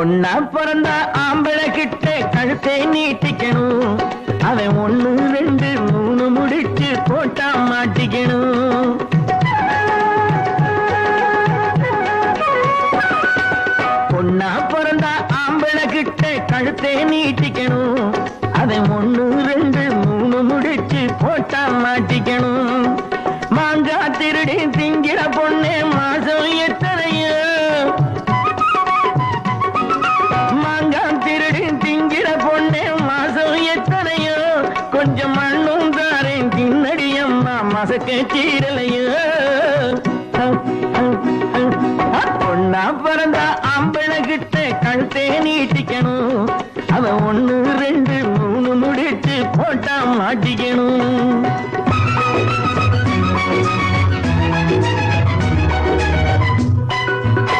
பொண்ணா பிறந்தா ஆம்பளை கிட்ட கழுத்தை நீட்டிக்கணும். அவன் ஒண்ணு ரெண்டு மூணு முடிச்சு போட்டா மாட்டிக்கணும். பொண்ணா பிறந்தா ஆம்பளை கிட்ட கழுத்தை நீட்டிக்கணும். அவன் ஒண்ணு ரெண்டு மூணு முடிச்சு போட்டா மாட்டிக்கணும். மாங்கா திருடி திங்கிற பொண்ணு மாசம் மசக்க சீரலையோ பொண்ணா பிறந்தா ஆம்பளை கிட்ட கழுத்தே நீட்டிக்கணும் அவன் ஒண்ணு ரெண்டு மூணு முடிச்சு போட்டா மாட்டிக்கணும்.